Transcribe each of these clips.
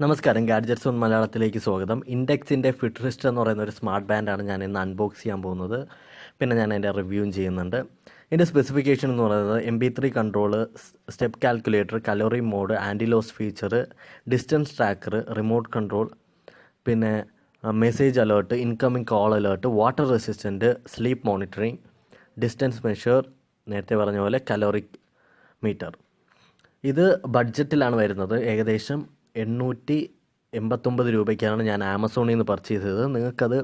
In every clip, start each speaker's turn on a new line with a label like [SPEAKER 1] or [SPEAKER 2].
[SPEAKER 1] നമസ്കാരം. Gadgets on മലയാളത്തിലേക്ക് സ്വാഗതം. ഇൻഡെക്സിന്റെ ഫിട്രിസ്റ്റ് എന്ന് പറയുന്ന ഒരു സ്മാർട്ട് ബാൻഡാണ് ഞാൻ ഇന്ന് അൺബോക്സ് ചെയ്യാൻ പോകുന്നത്. പിന്നെ ഞാൻ അതിന്റെ റിവ്യൂ ചെയ്യുന്നുണ്ട്. ഇതിന്റെ സ്പെസിഫിക്കേഷൻ എന്ന് പറയുന്നത് M B three control step calculator calorie mode anti loss feature distance tracker remote control പിന്നെ message alert incoming call alert water resistant sleep monitoring distance measure നേരത്തെ പറഞ്ഞ പോലെ കലോറിക് മീറ്റർ ഇത് ബഡ്ജറ്റിലാണ് വരുന്നത്. ഏകദേശം എണ്ണൂറ്റി എൺപത്തൊമ്പത് രൂപയ്ക്കാണ് ഞാൻ ആമസോണിൽ നിന്ന് പർച്ചേസ് ചെയ്തത്. നിങ്ങൾക്കത്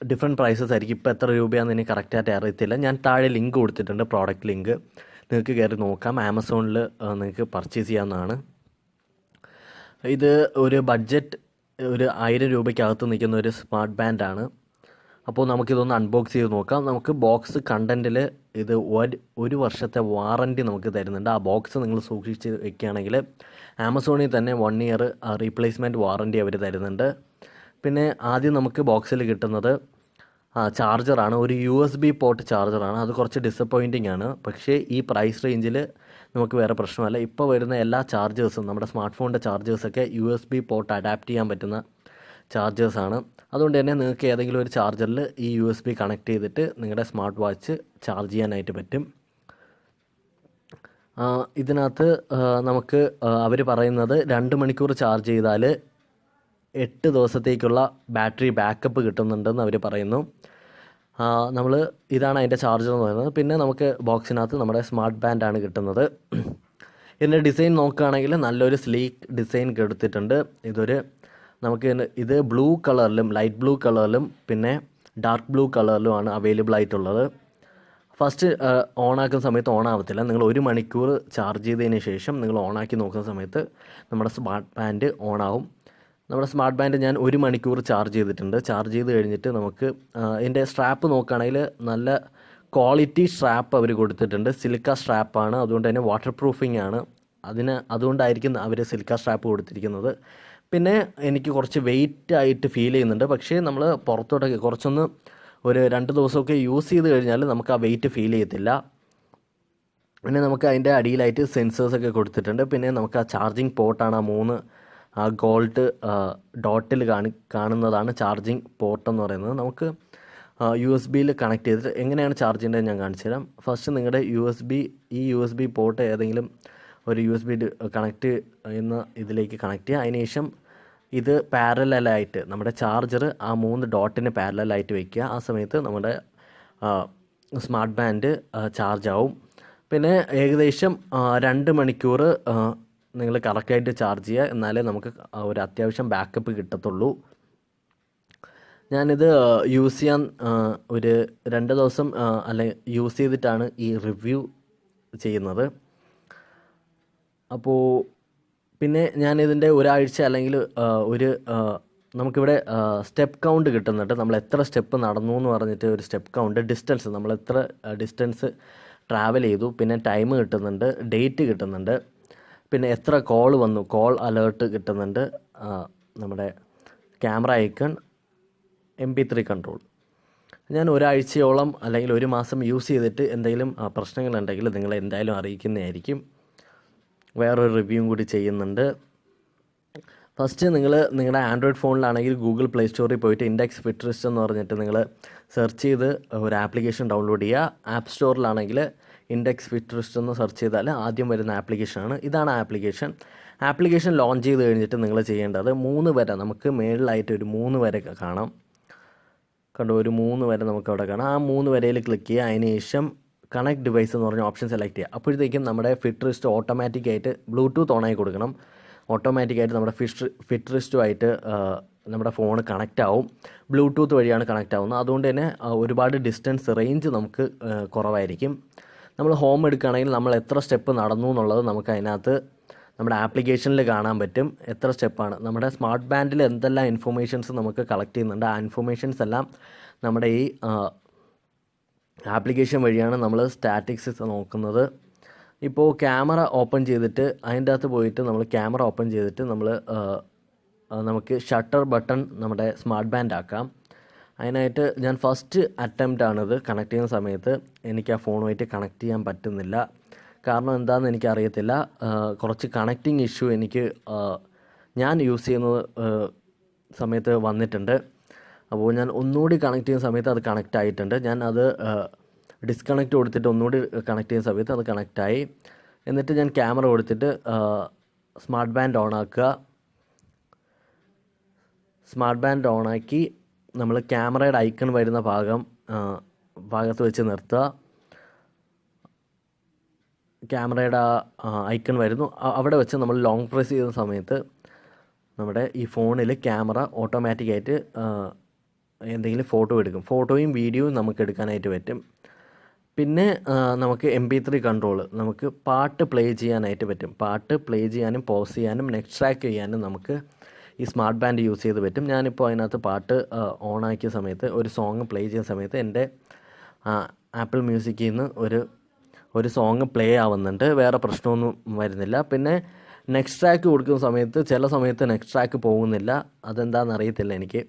[SPEAKER 1] ഡിഫറെന്റ് പ്രൈസസ് ആയിരിക്കും. ഇപ്പോൾ എത്ര രൂപയാണെന്ന് എനിക്ക് കറക്റ്റായിട്ട് അറിയത്തില്ല. ഞാൻ താഴെ ലിങ്ക് കൊടുത്തിട്ടുണ്ട് പ്രോഡക്റ്റ് ലിങ്ക് നിങ്ങൾക്ക് കയറി നോക്കാം. ആമസോണിൽ നിങ്ങൾക്ക് പർച്ചേസ് ചെയ്യാവുന്നതാണ്. ഇത് ഒരു ബഡ്ജറ്റ് ഒരു ആയിരം രൂപയ്ക്കകത്ത് നിൽക്കുന്ന ഒരു സ്മാർട്ട് ബാൻഡാണ് അപ്പോൾ നമുക്കിതൊന്ന് അൺബോക്സ് ചെയ്ത് നോക്കാം. നമുക്ക് ബോക്സ് കണ്ടന്റിൽ ഇത് ഒരു ഒരു വർഷത്തെ വാറന്റി നമുക്ക് തരുന്നുണ്ട്. ആ ബോക്സ് നിങ്ങൾ സൂക്ഷിച്ച് വെക്കുകയാണെങ്കിൽ ആമസോണിൽ തന്നെ വൺ ഇയർ റീപ്ലേസ്മെന്റ് വാറന്റി അവർ തരുന്നുണ്ട്. പിന്നെ ആദ്യം നമുക്ക് ബോക്സിൽ കിട്ടുന്നത് ചാർജറാണ് ഒരു യു എസ് ബി പോർട്ട് ചാർജറാണ് അത് കുറച്ച് ഡിസപ്പോയിന്റിംഗ് ആണ്. പക്ഷേ ഈ പ്രൈസ് റേഞ്ചിൽ നമുക്ക് വേറെ പ്രശ്നമല്ല. ഇപ്പോൾ വരുന്ന എല്ലാ ചാർജേഴ്സും നമ്മുടെ സ്മാർട്ട് ഫോണിന്റെ ചാർജേഴ്സൊക്കെ U S B port adapt ചെയ്യാൻ പറ്റുന്ന ചാർജേഴ്സാണ്. അതുകൊണ്ട് തന്നെ നിങ്ങൾക്ക് ഏതെങ്കിലും ഒരു ചാർജറിൽ ഈ യു എസ് ബി കണക്ട് ചെയ്തിട്ട് നിങ്ങളുടെ സ്മാർട്ട് വാച്ച് ചാർജ് ചെയ്യാനായിട്ട് പറ്റും. ഇതിനകത്ത് നമുക്ക് അവർ പറയുന്നത് രണ്ട് മണിക്കൂർ ചാർജ് ചെയ്താൽ എട്ട് ദിവസത്തേക്കുള്ള ബാറ്ററി ബാക്കപ്പ് കിട്ടുന്നുണ്ടെന്ന് അവർ പറയുന്നു. നമ്മൾ ഇതാണ് അതിന്റെ ചാർജർ എന്ന് പറയുന്നത്. പിന്നെ നമുക്ക് ബോക്സിനകത്ത് നമ്മുടെ സ്മാർട്ട് ബാൻഡാണ് കിട്ടുന്നത്. ഇതിന്റെ ഡിസൈൻ നോക്കുകയാണെങ്കിൽ നല്ലൊരു സ്ലീക്ക് ഡിസൈൻ കൊടുത്തിട്ടുണ്ട് ഇതൊരു നമുക്ക് ഇത് ബ്ലൂ കളറിലും ലൈറ്റ് ബ്ലൂ കളറിലും പിന്നെ ഡാർക്ക് ബ്ലൂ കളറിലും ആണ് അവൈലബിൾ ആയിട്ടുള്ളത്. ഫസ്റ്റ് ഓൺ ആക്കുന്ന സമയത്ത് ഓൺ ആവത്തില്ല നിങ്ങൾ ഒരു മണിക്കൂർ ചാർജ് ചെയ്തതിന് ശേഷം നിങ്ങൾ ഓണാക്കി നോക്കുന്ന സമയത്ത് നമ്മുടെ സ്മാർട്ട് ബാൻഡ് ഓൺ ആവും നമ്മുടെ സ്മാർട്ട് ബാൻഡ് ഞാൻ ഒരു മണിക്കൂർ ചാർജ് ചെയ്തിട്ടുണ്ട്. ചാർജ് ചെയ്ത് കഴിഞ്ഞിട്ട് നമുക്ക് ഇതിന്റെ സ്ട്രാപ്പ് നോക്കുകയാണെങ്കിൽ നല്ല ക്വാളിറ്റി സ്ട്രാപ്പ് അവർ കൊടുത്തിട്ടുണ്ട്. സിലിക്ക സ്ട്രാപ്പാണ് അതുകൊണ്ട് തന്നെ വാട്ടർ പ്രൂഫിംഗ് ആണ്. അതിന് അതുകൊണ്ടായിരിക്കും അവർ സിലിക്ക സ്ട്രാപ്പ് കൊടുത്തിരിക്കുന്നത്. പിന്നെ എനിക്ക് കുറച്ച് വെയിറ്റ് ആയിട്ട് ഫീൽ ചെയ്യുന്നുണ്ട്. പക്ഷേ നമ്മൾ പുറത്തോട്ടൊക്കെ കുറച്ചൊന്ന് ഒരു രണ്ട് ദിവസമൊക്കെ യൂസ് ചെയ്ത് കഴിഞ്ഞാൽ നമുക്ക് ആ വെയിറ്റ് ഫീൽ ചെയ്യത്തില്ല. പിന്നെ നമുക്ക് അതിന്റെ അടിയിലായിട്ട് സെൻസേഴ്സൊക്കെ കൊടുത്തിട്ടുണ്ട്. പിന്നെ നമുക്ക് ആ ചാർജിങ് പോർട്ടാണ് ആ മൂന്ന് ആ ഗോൾഡ് ഡോട്ടിൽ കാണി കാണുന്നതാണ് ചാർജിങ് പോർട്ട് എന്ന് പറയുന്നത്. നമുക്ക് യു എസ് ബിയിൽ കണക്ട് ചെയ്തിട്ട് എങ്ങനെയാണ് ചാർജ് ചെയ്യേണ്ടത് ഞാൻ കാണിച്ചു തരാം. ഫസ്റ്റ് നിങ്ങളുടെ യു എസ് ബി ഈ യു എസ് ബി പോർട്ട് ഏതെങ്കിലും ഒരു യു എസ് ബി കണക്ട് എന്ന ഇതിലേക്ക് കണക്ട് ചെയ്യുക. അതിനുശേഷം ഇത് പാരലായിട്ട് നമ്മുടെ ചാർജർ ആ മൂന്ന് ഡോട്ടിന് പാരലായിട്ട് വയ്ക്കുക. ആ സമയത്ത് നമ്മുടെ സ്മാർട്ട് ബാൻഡ് ചാർജ് ആവും. പിന്നെ ഏകദേശം രണ്ട് മണിക്കൂർ നിങ്ങൾ കറക്റ്റായിട്ട് ചാർജ് ചെയ്യുക. എന്നാലേ നമുക്ക് ഒരു അത്യാവശ്യം ബാക്കപ്പ് കിട്ടത്തുള്ളൂ. ഞാനിത് യൂസ് ചെയ്യാൻ ഒരു രണ്ട് ദിവസം അല്ലെ യൂസ് ചെയ്തിട്ടാണ് ഈ റിവ്യൂ ചെയ്യുന്നത്. അപ്പോൾ പിന്നെ ഞാൻ ഇതിന്റെ ഒരാഴ്ച അല്ലെങ്കിൽ ഒരു നമുക്കിവിടെ സ്റ്റെപ്പ് കൗണ്ട് കിട്ടുന്നുണ്ട്. നമ്മൾ എത്ര സ്റ്റെപ്പ് നടന്നു എന്ന് പറഞ്ഞിട്ട് ഒരു സ്റ്റെപ്പ് കൗണ്ട് ഡിസ്റ്റൻസ്. നമ്മൾ എത്ര ഡിസ്റ്റൻസ് ട്രാവൽ ചെയ്തു. പിന്നെ ടൈം കിട്ടുന്നുണ്ട് ഡേറ്റ് കിട്ടുന്നുണ്ട്. പിന്നെ എത്ര കോൾ വന്നു കോൾ അലേർട്ട് കിട്ടുന്നുണ്ട്. നമ്മുടെ camera icon M P three control. ഞാൻ ഒരാഴ്ചയോളം അല്ലെങ്കിൽ ഒരു മാസം യൂസ് ചെയ്തിട്ട് എന്തെങ്കിലും പ്രശ്നങ്ങളുണ്ടെങ്കിൽ നിങ്ങളെ എന്തായാലും അറിയിക്കുന്നതായിരിക്കും. വേറൊരു റിവ്യൂവും കൂടി ചെയ്യുന്നുണ്ട്. ഫസ്റ്റ് നിങ്ങൾ നിങ്ങളുടെ ആൻഡ്രോയിഡ് ഫോണിലാണെങ്കിൽ ഗൂഗിൾ പ്ലേ സ്റ്റോറിൽ പോയിട്ട് ഇൻഡെക്സ് ഫിറ്ററിസ്റ്റ് എന്ന് പറഞ്ഞിട്ട് നിങ്ങൾ സെർച്ച് ചെയ്ത് ഒരു ആപ്ലിക്കേഷൻ ഡൗൺലോഡ് ചെയ്യുക ആപ്പ് സ്റ്റോറിലാണെങ്കിൽ ഇൻഡെക്സ് ഫിറ്ററിസ്റ്റ് എന്ന് സെർച്ച് ചെയ്താൽ ആദ്യം വരുന്ന ആപ്ലിക്കേഷനാണ് ഇതാണ് ആപ്ലിക്കേഷൻ ആപ്ലിക്കേഷൻ ലോഞ്ച് ചെയ്ത് കഴിഞ്ഞിട്ട് നിങ്ങൾ ചെയ്യേണ്ടത് മൂന്ന് വരെ നമുക്ക് മേളിലായിട്ട് ഒരു മൂന്ന് വരെ കാണാം. കണ്ടോ ഒരു മൂന്ന് വരെ നമുക്ക് അവിടെ കാണാം. ആ മൂന്ന് വരയിൽ ക്ലിക്ക് ചെയ്യുക അതിന് ശേഷം കണക്ട് ഡിവൈസ് എന്ന് പറഞ്ഞ ഓപ്ഷൻ സെലക്ട് ചെയ്യുക. അപ്പോഴത്തേക്കും നമ്മുടെ ഫിറ്റ് റിസ്റ്റ് ഓട്ടോമാറ്റിക്കായിട്ട് ബ്ലൂടൂത്ത് ഓണായി കൊടുക്കണം. ഓട്ടോമാറ്റിക്കായിട്ട് നമ്മുടെ ഫിഷ് ഫിറ്റ് റിസ്റ്റുമായിട്ട് നമ്മുടെ ഫോൺ കണക്റ്റ് ആവും. ബ്ലൂടൂത്ത് വഴിയാണ് കണക്റ്റ് ആവുന്നത്. അതുകൊണ്ട് തന്നെ ഒരുപാട് ഡിസ്റ്റൻസ് റേഞ്ച് നമുക്ക് കുറവായിരിക്കും. നമ്മൾ ഹോം എടുക്കുകയാണെങ്കിൽ നമ്മൾ എത്ര സ്റ്റെപ്പ് നടന്നു എന്നുള്ളത് നമുക്ക് അതിനകത്ത് നമ്മുടെ ആപ്ലിക്കേഷനിൽ കാണാൻ പറ്റും. എത്ര സ്റ്റെപ്പാണ് നമ്മുടെ സ്മാർട്ട് ബാൻഡിൽ എന്തെല്ലാം ഇൻഫർമേഷൻസ് നമുക്ക് കളക്ട് ചെയ്യുന്നുണ്ട്. ആ ഇൻഫർമേഷൻസ് എല്ലാം നമ്മുടെ ഈ ആപ്ലിക്കേഷൻ വഴിയാണ് നമ്മൾ സ്റ്റാറ്റിക്സ് നോക്കുന്നത്. ഇപ്പോൾ ക്യാമറ ഓപ്പൺ ചെയ്തിട്ട് അതിന്റെ അകത്ത് പോയിട്ട് നമ്മൾ ക്യാമറ ഓപ്പൺ ചെയ്തിട്ട് നമ്മൾ നമുക്ക് ഷട്ടർ ബട്ടൺ നമ്മുടെ സ്മാർട്ട് ബാൻഡ് ആക്കാം. അതിനായിട്ട് ഞാൻ ഫസ്റ്റ് അറ്റംപ്റ്റ് ആണിത് കണക്ട് ചെയ്യുന്ന സമയത്ത് എനിക്ക് ആ ഫോണുമായിട്ട് കണക്ട് ചെയ്യാൻ പറ്റുന്നില്ല. കാരണം എന്താണെന്ന് എനിക്കറിയത്തില്ല. കുറച്ച് കണക്റ്റിംഗ് ഇഷ്യൂ എനിക്ക് ഞാൻ യൂസ് ചെയ്യുന്ന സമയത്ത് വന്നിട്ടുണ്ട്. അപ്പോൾ ഞാൻ ഒന്നുകൂടി കണക്ട് ചെയ്യുന്ന സമയത്ത് അത് കണക്റ്റ് ആയിട്ടുണ്ട്. ഞാൻ അത് ഡിസ്കണക്റ്റ് കൊടുത്തിട്ട് ഒന്നുകൂടി കണക്ട് ചെയ്യുന്ന സമയത്ത് അത് കണക്റ്റായി എന്നിട്ട് ഞാൻ ക്യാമറ കൊടുത്തിട്ട് സ്മാർട്ട് ബാൻഡ് ഓൺ ആക്കുക. സ്മാർട്ട് ബാൻഡ് ഓണാക്കി നമ്മൾ ക്യാമറയുടെ ഐക്കൺ വരുന്ന ഭാഗം ഭാഗത്ത് വെച്ച് നിർത്തുക. ക്യാമറയുടെ ഐക്കൺ വരുന്നു. അവിടെ വെച്ച് നമ്മൾ ലോങ് പ്രസ് ചെയ്യുന്ന സമയത്ത് നമ്മുടെ ഈ ഫോണിൽ ക്യാമറ ഓട്ടോമാറ്റിക്കായിട്ട് എന്തെങ്കിലും ഫോട്ടോ എടുക്കും. ഫോട്ടോയും വീഡിയോയും നമുക്ക് എടുക്കാനായിട്ട് പറ്റും. പിന്നെ നമുക്ക് എം പി ത്രീ കൺട്രോൾ നമുക്ക് പാട്ട് പ്ലേ ചെയ്യാനായിട്ട് പറ്റും. പാട്ട് പ്ലേ ചെയ്യാനും പോസ് ചെയ്യാനും നെക്സ്റ്റ് ട്രാക്ക് ചെയ്യാനും നമുക്ക് ഈ സ്മാർട്ട് ബാൻഡ് യൂസ് ചെയ്ത് പറ്റും. ഞാനിപ്പോൾ അതിനകത്ത് പാട്ട് ഓണാക്കിയ സമയത്ത് ഒരു സോങ് പ്ലേ ചെയ്യുന്ന സമയത്ത് എന്റെ ആപ്പിൾ മ്യൂസിക്കിൽ നിന്ന് ഒരു ഒരു സോങ് പ്ലേ ആവുന്നുണ്ട്. വേറെ പ്രശ്നമൊന്നും വരുന്നില്ല. പിന്നെ നെക്സ്റ്റ് ട്രാക്ക് കൊടുക്കുന്ന സമയത്ത് ചില സമയത്ത് നെക്സ്റ്റ് ട്രാക്ക് പോകുന്നില്ല. അതെന്താണെന്ന് അറിയത്തില്ല എനിക്ക്.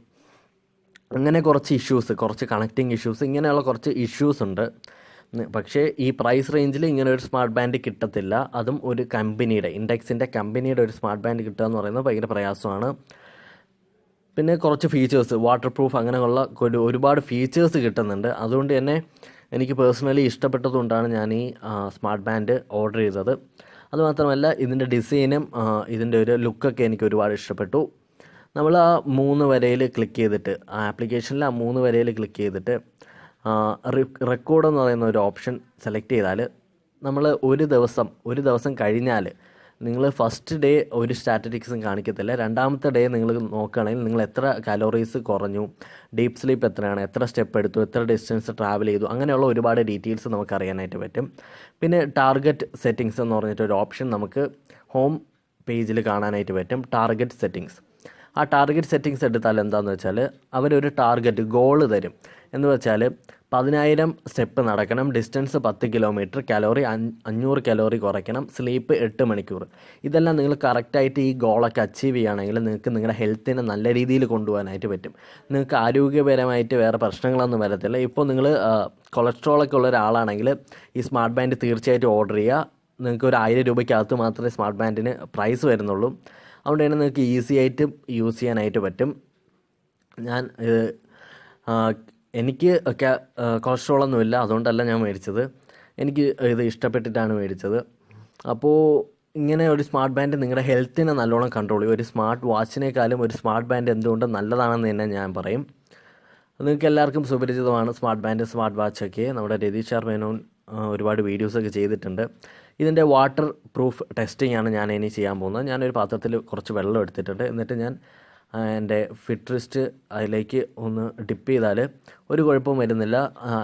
[SPEAKER 1] അങ്ങനെ കുറച്ച് ഇഷ്യൂസ് കുറച്ച് കണക്റ്റിംഗ് ഇഷ്യൂസ് ഇങ്ങനെയുള്ള കുറച്ച് ഇഷ്യൂസ് ഉണ്ട്. പക്ഷേ ഈ പ്രൈസ് റേഞ്ചിൽ ഇങ്ങനെ ഒരു സ്മാർട്ട് ബാൻഡ് കിട്ടത്തില്ല. അതും ഒരു കമ്പനിയുടെ ഇൻഡെക്സിന്റെ കമ്പനിയുടെ ഒരു സ്മാർട്ട് ബാൻഡ് കിട്ടുക എന്ന് പറയുന്നത് ഭയങ്കര പ്രയാസമാണ്. പിന്നെ കുറച്ച് ഫീച്ചേഴ്സ് വാട്ടർ പ്രൂഫ് അങ്ങനെയുള്ള ഒരു ഒരുപാട് ഫീച്ചേഴ്സ് കിട്ടുന്നുണ്ട്. അതുകൊണ്ട് തന്നെ എനിക്ക് പേഴ്സണലി ഇഷ്ടപ്പെട്ടതുകൊണ്ടാണ് ഞാൻ ഈ സ്മാർട്ട് ബാൻഡ് ഓർഡർ ചെയ്തത്. അതുമാത്രമല്ല ഇതിന്റെ ഡിസൈനും ഇതിന്റെ ഒരു ലുക്കൊക്കെ എനിക്ക് ഒരുപാട് ഇഷ്ടപ്പെട്ടു. നമ്മൾ ആ മൂന്ന് വരയിൽ ക്ലിക്ക് ചെയ്തിട്ട് ആ ആപ്ലിക്കേഷനിൽ ആ മൂന്ന് വരയിൽ ക്ലിക്ക് ചെയ്തിട്ട് റെക്കോർഡ് എന്ന് പറയുന്ന ഒരു ഓപ്ഷൻ സെലക്ട് ചെയ്താൽ നമ്മൾ ഒരു ദിവസം ഒരു ദിവസം കഴിഞ്ഞാൽ നിങ്ങൾ ഫസ്റ്റ് ഡേ ഒരു സ്റ്റാറ്ററ്റിക്സും കാണിക്കത്തില്ല. രണ്ടാമത്തെ ഡേ നിങ്ങൾ നോക്കുകയാണെങ്കിൽ നിങ്ങൾ എത്ര കലോറീസ് കുറഞ്ഞു ഡീപ്പ് സ്ലീപ്പ് എത്രയാണ് എത്ര സ്റ്റെപ്പ് എടുത്തു എത്ര ഡിസ്റ്റൻസ് ട്രാവൽ ചെയ്തു അങ്ങനെയുള്ള ഒരുപാട് ഡീറ്റെയിൽസ് നമുക്ക് അറിയാനായിട്ട് പറ്റും. പിന്നെ ടാർഗറ്റ് സെറ്റിങ്സ് എന്ന് പറഞ്ഞിട്ട് ഒരു ഓപ്ഷൻ നമുക്ക് ഹോം പേജിൽ കാണാനായിട്ട് പറ്റും. ടാർഗറ്റ് സെറ്റിങ്സ് ആ ടാർഗറ്റ് സെറ്റിങ്സ് എടുത്താൽ എന്താണെന്ന് വെച്ചാൽ അവരൊരു ടാർഗറ്റ് ഗോൾ തരും. എന്ന് വെച്ചാൽ പതിനായിരം സ്റ്റെപ്പ് നടക്കണം ഡിസ്റ്റൻസ് പത്ത് കിലോമീറ്റർ കലോറി അഞ്ഞൂറ് കലോറി കുറയ്ക്കണം സ്ലീപ്പ് എട്ട് മണിക്കൂർ. ഇതെല്ലാം നിങ്ങൾ കറക്റ്റായിട്ട് ഈ ഗോളൊക്കെ അച്ചീവ് ചെയ്യുകയാണെങ്കിൽ നിങ്ങൾക്ക് നിങ്ങളുടെ ഹെൽത്തിനെ നല്ല രീതിയിൽ കൊണ്ടുപോകാനായിട്ട് പറ്റും. നിങ്ങൾക്ക് ആരോഗ്യപരമായിട്ട് വേറെ പ്രശ്നങ്ങളൊന്നും വരത്തില്ല. ഇപ്പോൾ നിങ്ങൾ കൊളസ്ട്രോളൊക്കെ ഉള്ള ഒരാളാണെങ്കിൽ ഈ സ്മാർട്ട് ബാൻഡ് തീർച്ചയായിട്ടും ഓർഡർ ചെയ്യുക. നിങ്ങൾക്ക് ഒരു ആയിരം രൂപയ്ക്കകത്ത് മാത്രമേ സ്മാർട്ട് ബാൻഡിന് പ്രൈസ് വരുന്നുള്ളൂ. അതുകൊണ്ട് തന്നെ നിങ്ങൾക്ക് ഈസി ആയിട്ട് യൂസ് ചെയ്യാനായിട്ട് പറ്റും. ഞാൻ എനിക്ക് ഒക്കെ കൊളസ്ട്രോളൊന്നുമില്ല അതുകൊണ്ടല്ല ഞാൻ മേടിച്ചത്. എനിക്ക് ഇത് ഇഷ്ടപ്പെട്ടിട്ടാണ് മേടിച്ചത്. അപ്പോൾ ഇങ്ങനെ ഒരു സ്മാർട്ട് ബാൻഡ് നിങ്ങളുടെ ഹെൽത്തിനെ നല്ലോണം കൺട്രോൾ ചെയ്യും. ഒരു സ്മാർട്ട് വാച്ചിനേക്കാളും ഒരു സ്മാർട്ട് ബാൻഡ് എന്തുകൊണ്ട് നല്ലതാണെന്ന് തന്നെ ഞാൻ പറയും. നിങ്ങൾക്ക് എല്ലാവർക്കും സുപരിചിതമാണ് സ്മാർട്ട് ബാൻഡ് സ്മാർട്ട് വാച്ചൊക്കെ നമ്മുടെ രതീഷ് ശർമേനോൻ ഒരുപാട് വീഡിയോസൊക്കെ ചെയ്തിട്ടുണ്ട്. ഇതിന്റെ വാട്ടർ പ്രൂഫ് ടെസ്റ്റിംഗ് ആണ് ഞാൻ ഇനി ചെയ്യാൻ പോകുന്നത്. ഞാനൊരു പാത്രത്തിൽ കുറച്ച് വെള്ളം എടുത്തിട്ടുണ്ട്. എന്നിട്ട് ഞാൻ എന്റെ ഫിട്രിസ്റ്റ് അതിലേക്ക് ഒന്ന് ഡിപ്പ് ചെയ്താൽ ഒരു കുഴപ്പവും വരുന്നില്ല.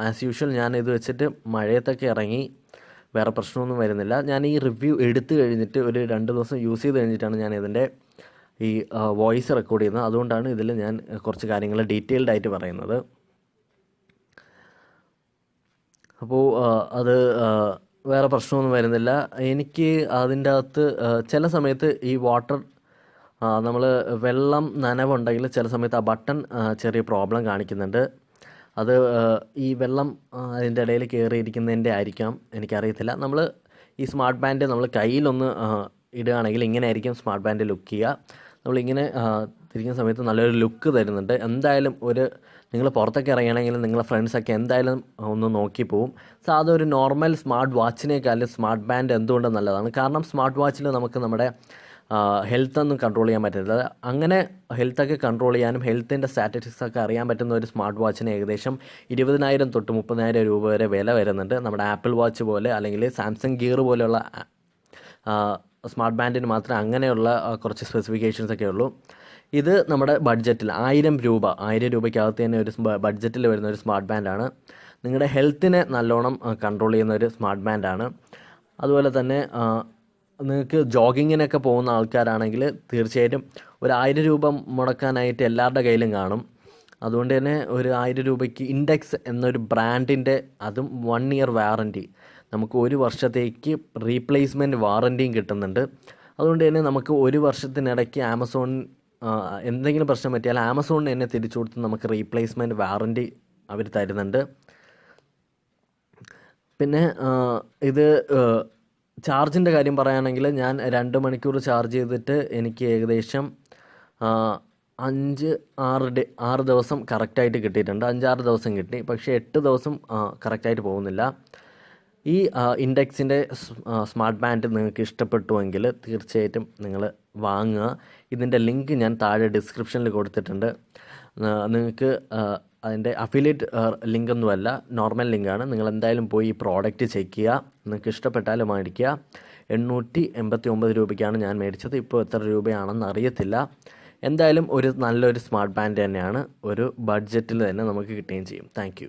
[SPEAKER 1] ആസ് യൂഷ്വൽ ഞാൻ ഇത് വെച്ചിട്ട് മഴയത്തൊക്കെ ഇറങ്ങി വേറെ പ്രശ്നമൊന്നും വരുന്നില്ല. ഞാൻ ഈ റിവ്യൂ എടുത്തു കഴിഞ്ഞിട്ട് ഒരു രണ്ട് ദിവസം യൂസ് ചെയ്ത് കഴിഞ്ഞിട്ടാണ് ഞാൻ ഇതിന്റെ ഈ വോയിസ് റെക്കോർഡ് ചെയ്യുന്നത്. അതുകൊണ്ടാണ് ഇതിൽ ഞാൻ കുറച്ച് കാര്യങ്ങൾ ഡീറ്റെയിൽഡ് ആയിട്ട് പറയുന്നത്. അപ്പോൾ അത് വേറെ പ്രശ്നമൊന്നും വരുന്നില്ല. എനിക്ക് അതിന്റെ അകത്ത് ചില സമയത്ത് ഈ വാട്ടർ നമ്മൾ വെള്ളം നനവുണ്ടെങ്കിൽ ചില സമയത്ത് ആ ബട്ടൺ ചെറിയ പ്രോബ്ലം കാണിക്കുന്നുണ്ട്. അത് ഈ വെള്ളം അതിന്റെ ഇടയിൽ കയറിയിരിക്കുന്നതിന്റെ ആയിരിക്കാം. എനിക്കറിയത്തില്ല. നമ്മൾ ഈ സ്മാർട്ട് ബാൻഡ് നമ്മൾ കയ്യിലൊന്ന് ഇടുകയാണെങ്കിൽ ഇങ്ങനെ ആയിരിക്കും സ്മാർട്ട് ബാൻഡ് ലുക്ക് ചെയ്യുക. നമ്മളിങ്ങനെ തിരിക്കുന്ന സമയത്ത് നല്ലൊരു ലുക്ക് തരുന്നുണ്ട്. എന്തായാലും ഒരു നിങ്ങൾ പുറത്തൊക്കെ ഇറങ്ങുകയാണെങ്കിൽ നിങ്ങളെ ഫ്രണ്ട്സൊക്കെ എന്തായാലും ഒന്ന് നോക്കി പോവും. സാധാ ഒരു നോർമൽ സ്മാർട്ട് വാച്ചിനേക്കാളും സ്മാർട്ട് ബാൻഡ് എന്തുകൊണ്ടും നല്ലതാണ്? കാരണം സ്മാർട്ട് വാച്ചിൽ നമുക്ക് നമ്മുടെ ഹെൽത്ത് ഒന്നും കൺട്രോൾ ചെയ്യാൻ പറ്റില്ല അങ്ങനെ ഹെൽത്തൊക്കെ കൺട്രോൾ ചെയ്യാനും ഹെൽത്തിന്റെ സ്റ്റാറ്റസ്റ്റിക്സ് ഒക്കെ അറിയാൻ പറ്റുന്ന ഒരു സ്മാർട്ട് വാച്ചിന് ഏകദേശം ഇരുപതിനായിരം തൊട്ട് മുപ്പതിനായിരം രൂപ വരെ വില വരുന്നുണ്ട്. നമ്മുടെ ആപ്പിൾ വാച്ച് പോലെ അല്ലെങ്കിൽ സാംസങ് ഗിയർ പോലെയുള്ള സ്മാർട്ട് ബാൻഡിന് മാത്രമേ അങ്ങനെയുള്ള കുറച്ച് സ്പെസിഫിക്കേഷൻസ് ഒക്കെ ഉള്ളൂ. ഇത് നമ്മുടെ ബഡ്ജറ്റിൽ ആയിരം രൂപ ആയിരം രൂപയ്ക്കകത്ത് തന്നെ ഒരു ബഡ്ജറ്റിൽ വരുന്ന ഒരു സ്മാർട്ട് ബാൻഡാണ് നിങ്ങളുടെ ഹെൽത്തിനെ നല്ലോണം കൺട്രോൾ ചെയ്യുന്ന ഒരു സ്മാർട്ട് ബാൻഡാണ് അതുപോലെ തന്നെ നിങ്ങൾക്ക് ജോഗിങ്ങിനൊക്കെ പോകുന്ന ആൾക്കാരാണെങ്കിൽ തീർച്ചയായിട്ടും ഒരു ആയിരം രൂപ മുടക്കാനായിട്ട് എല്ലാവരുടെ കയ്യിലും കാണും. അതുകൊണ്ട് തന്നെ ഒരു ആയിരം രൂപയ്ക്ക് ഇൻഡെക്സ് എന്നൊരു ബ്രാൻഡിന്റെ അതും വൺ ഇയർ വാറന്റി നമുക്ക് ഒരു വർഷത്തേക്ക് റീപ്ലേസ്മെന്റ് വാറന്റിയും കിട്ടുന്നുണ്ട്. അതുകൊണ്ട് തന്നെ നമുക്ക് ഒരു വർഷത്തിനിടയ്ക്ക് ആമസോൺ എന്തെങ്കിലും പ്രശ്നം പറ്റിയാൽ ആമസോണിന് എന്നെ തിരിച്ചു കൊടുത്ത് നമുക്ക് റീപ്ലേസ്മെന്റ് വാറന്റി അവർ തരുന്നുണ്ട്. പിന്നെ ഇത് ചാർജിന്റെ കാര്യം പറയുകയാണെങ്കിൽ ഞാൻ രണ്ട് മണിക്കൂർ ചാർജ് ചെയ്തിട്ട് എനിക്ക് ഏകദേശം അഞ്ച് ആറ് ഡേ ആറ് ദിവസം കറക്റ്റായിട്ട് കിട്ടിയിട്ടുണ്ട്. അഞ്ചാറ് ദിവസം കിട്ടി. പക്ഷേ എട്ട് ദിവസം കറക്റ്റായിട്ട് പോകുന്നില്ല. ഈ ഇൻഡെക്സിന്റെ സ്മാർട്ട് ബാൻഡ് നിങ്ങൾക്ക് ഇഷ്ടപ്പെട്ടുവെങ്കിൽ തീർച്ചയായിട്ടും നിങ്ങൾ വാങ്ങുക. ഇതിന്റെ ലിങ്ക് ഞാൻ താഴെ ഡിസ്ക്രിപ്ഷനിൽ കൊടുത്തിട്ടുണ്ട്. നിങ്ങൾക്ക് അതിന്റെ അഫിലിയേറ്റ് ലിങ്ക് ഒന്നുമല്ല നോർമൽ ലിങ്കാണ്. നിങ്ങൾ എന്തായാലും പോയി ഈ പ്രോഡക്റ്റ് ചെക്ക് ചെയ്യുക. നിങ്ങൾക്ക് ഇഷ്ടപ്പെട്ടാലും മേടിക്കുക. എണ്ണൂറ്റി എൺപത്തി ഒമ്പത് രൂപയ്ക്കാണ് ഞാൻ മേടിച്ചത്. ഇപ്പോൾ എത്ര രൂപയാണെന്ന് അറിയത്തില്ല. എന്തായാലും ഒരു നല്ലൊരു സ്മാർട്ട് ബാൻഡ് തന്നെയാണ്. ഒരു ബഡ്ജറ്റിൽ തന്നെ നമുക്ക് കിട്ടുകയും ചെയ്യും. താങ്ക്